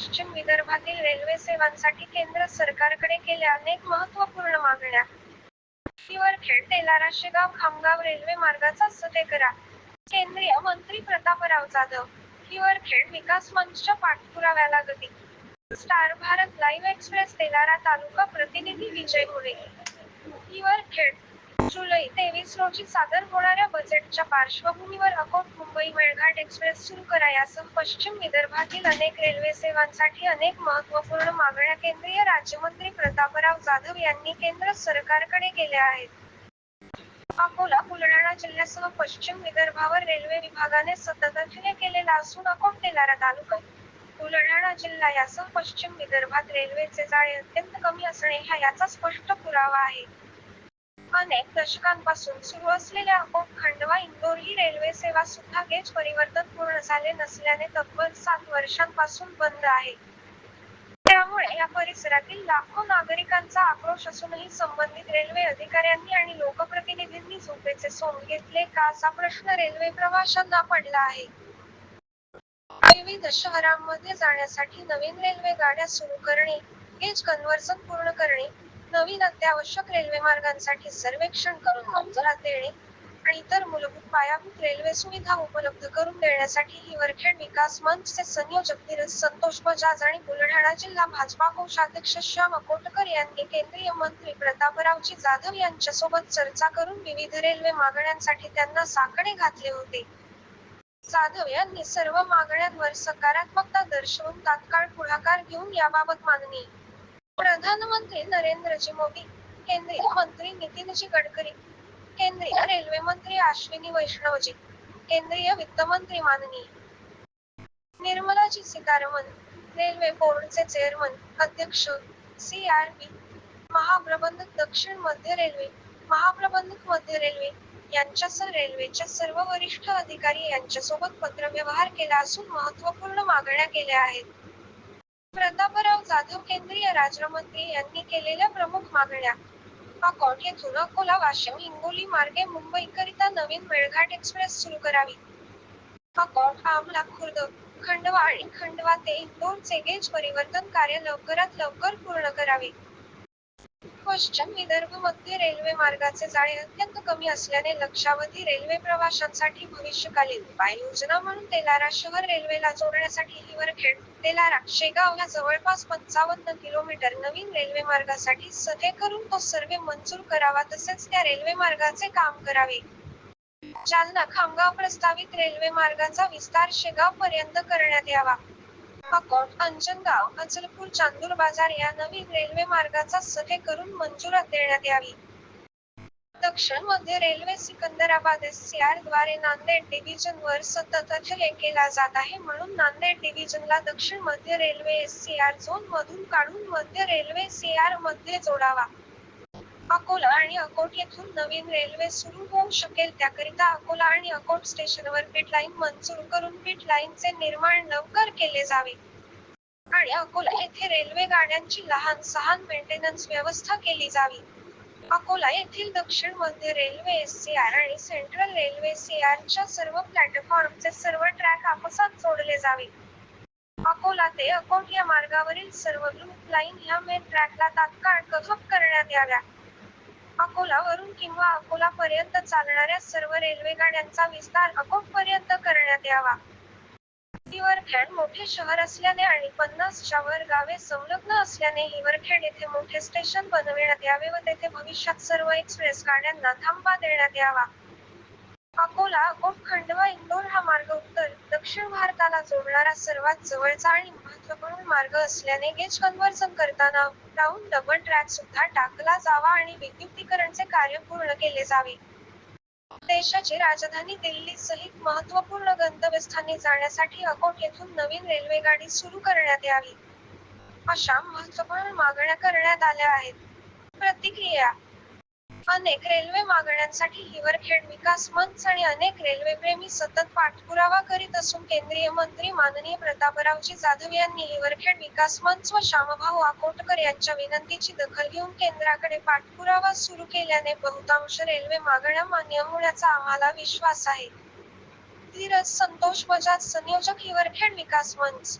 पश्चिम विदर्भातील रेल्वे सेवांसाठी केंद्र सरकारकडे केल्या अनेक महत्त्वपूर्ण मागण्या. हिवरखेड तेलारा शेगाव खामगाव रेल्वे मार्गाचा सते करा. केंद्रीय मंत्री प्रतापराव जाधव. हिवरखेड विकास मंचच्या पाठपुराव्याला गती. Star Bharat live express Telhara taluka प्रतिनिधी विजय मुळे हिवरखेड. जुलै तेवीस रोजी सादर होणाऱ्या बजेटच्या पार्श्वभूमीवर अकोट मुंबई मेळघाट एक्सप्रेस सुरू करायासह पश्चिम विदर्भातील अनेक रेल्वे सेवांसाठी अनेक महत्त्वपूर्ण मागण्या केंद्रीय राज्यमंत्री प्रतापराव जाधव यांनी केंद्र सरकारकडे केल्या आहेत. अकोला बुलढाणा जिल्ह्यासह पश्चिम विदर्भावर रेल्वे विभागाने सतत केलेला असून अकोट तेलारा तालुका, बुलढाणा जिल्हा यासह पश्चिम विदर्भात रेल्वेचे जाळे अत्यंत कमी असणे हा याचा स्पष्ट पुरावा आहे. अनेक दशकांपासून सुरू असलेल्या अकोट खंडवा इंदोर ही रेल्वे सेवा सुद्धा गेज परिवर्तन पूर्ण झाले नसल्याने तब्बल सात वर्षांपासून बंद आहे. त्यामुळे या परिसरातील लाखो नागरिकांचा आक्रोश असूनही संबंधित रेल्वे अधिकाऱ्यांनी आणि लोकप्रतिनिधींनी झोपेचे सोंग घेतले का असा प्रश्न रेल्वे प्रवाशांना पडला आहे. विविध शहरांमध्ये जाण्यासाठी नवीन रेल्वे गाड्या सुरू करणे, गेज कन्व्हर्सन पूर्ण करणे, नवीन अत्यावश्यक रेल्वेमार्गांसाठी सर्वेक्षण करून मंजुरात देणे आणि इतर मूलभूत पायाभूत रेल्वे सुविधा उपलब्ध करून देण्यासाठी ही वरखेड विकास मंचचे संयोजक धीरज संतोष बजाज आणि बुलढाणा जिल्हा भाजपा कोषाध्यक्ष श्याम अकोटकर यांनी केंद्रीय मंत्री प्रतापरावजी जाधव यांच्यासोबत चर्चा करून विविध रेल्वे मागण्यांसाठी त्यांना साकडे घातले होते. जाधव यांनी सर्व मागण्यांवर सकारात्मकता दर्शवून तात्काळ पुढाकार घेऊन याबाबत मागणी प्रधानमंत्री नरेंद्रजी मोदी, केंद्रीय मंत्री नितीनजी गडकरी, केंद्रीय रेल्वे मंत्री अश्विनी वैष्णवजी, केंद्रीय वित्त मंत्री माननीय निर्मलाजी सीतारमण, रेल्वे बोर्डचे चेअरमन, अध्यक्ष, सी आर बी महाप्रबंधक दक्षिण मध्य रेल्वे, महाप्रबंधक मध्य रेल्वे यांच्यासह रेल्वेच्या सर्व वरिष्ठ अधिकारी यांच्यासोबत पत्रव्यवहार केला असून महत्त्वपूर्ण मागण्या केल्या आहेत. प्रतापराव जाधव केंद्रीय राज्यमंत्री यांनी केलेल्या प्रमुख मागण्या. अकोट येथून अकोला वाशिम हिंगोली मार्गे मुंबई करिता नवीन मेळघाट एक्सप्रेस सुरू करावी. अकोट आमला खुर्द, खंडवा आणि खंडवा ते इंदोर गेज परिवर्तन कार्य लवकरात लवकर पूर्ण करावे. पश्चिम विदर्भ मध्य रेल्वे मार्गाचे जाळे अत्यंत कमी असल्याने लक्षावधी रेल्वे प्रवाशांसाठी भविष्यकालीन उपाय योजना म्हणून तेलारा शहर रेल्वेला जोडण्यासाठी हिवरखेड, तेलारा, शेगाव ह्या जवळपास पंचावन्न किलोमीटर नवीन रेल्वे मार्गासाठी सते करून तो सर्वे मंजूर करावा तसेच त्या रेल्वे मार्गाचे काम करावे. जालना खामगाव प्रस्तावित रेल्वे मार्गाचा विस्तार शेगाव पर्यंत करण्यात यावा. अकोट, अंजनगाव, अचलपूर चांदूर बाजार या नवीन रेल्वे मार्गाचा सते करून मंजुरात देण्यात यावी. दक्षिण मध्य रेल्वे सिकंदराबाद एससीआरद्वारे नांदेड डिव्हिजन वर सतत केला जात आहे म्हणून नांदेड डिव्हिजनला दक्षिण मध्य रेल्वे सी आर झोन मधून काढून मध्य रेल्वे सीआरमध्ये जोडावा. अकोला आणि अकोट येथून नवीन रेल्वे सुरू होऊ शकेल त्याकरिता अकोला आणि अकोट स्टेशनवर पिटलाइन मंजूर करून पिटलाइनचे निर्माण लवकर केले जावे. आणि अकोला येथे रेल्वे गाड्यांची लहान सहान मेंटेनन्स व्यवस्था केली जावी. अकोला येथील दक्षिण मध्य रेल्वे एससीआर आणि सेंट्रल रेल्वे सीआर च्या सर्व प्लॅटफॉर्मचे सर्व ट्रॅक आपसात जोडले जावे. अकोला ते अकोट या मार्गावरील सर्व लूप लाईन ह्या मेन ट्रॅकला तात्काळ कव्हर करण्यात याव्या. अकोलावरून किंवा अकोला पर्यंत चालणाऱ्या सर्व रेल्वेगाड्यांचा विस्तार अकोट पर्यंत करण्यात यावा. हिवरखेड मोठे शहर असल्याने आणि पन्नासच्या वर गावे संलग्न असल्याने हिवरखेड येथे मोठे स्टेशन बनविण्यात यावे व तेथे भविष्यात सर्व एक्सप्रेस गाड्यांना थांबा देण्यात यावा. अकोला अकोट खंडवा इंदोर हा मार्ग उत्तर, दक्षिण भारताला जोडणारा सर्वात जवळचा आणि महत्त्वपूर्ण मार्ग असल्याने गेज कन्व्हर्जन करताना अप डाऊन डबल ट्रॅक सुद्धा टाकला जावा आणि विद्युतीकरणचे कार्य पूर्ण केले जावे. देशाची राजधानी दिल्ली सहित महत्त्वपूर्ण गंतव्यस्थानी जाण्यासाठी अकोट येथून नवीन रेल्वेगाडी सुरू करण्यात यावी. अशा महत्त्वपूर्ण मागण्या करण्यात आल्या आहेत. प्रतिक्रिया अनेक रेल्वे मागण्यांसाठी हिवरखेड विकास मंच आणि अनेक रेल्वेप्रेमी सतत पाठपुरावा करीत असून केंद्रीय मंत्री माननीय प्रतापरावजी जाधव यांनी हिवरखेड विकास मंच व श्यामभाऊ आकोटकर यांच्या विनंतीची दखल घेऊन केंद्राकडे पाठपुरावा सुरू केल्याने बहुतांश रेल्वे मागण्या मान्य होण्याचा आम्हाला विश्वास आहे. धीरज संतोष बजाज संयोजक हिवरखेड विकास मंच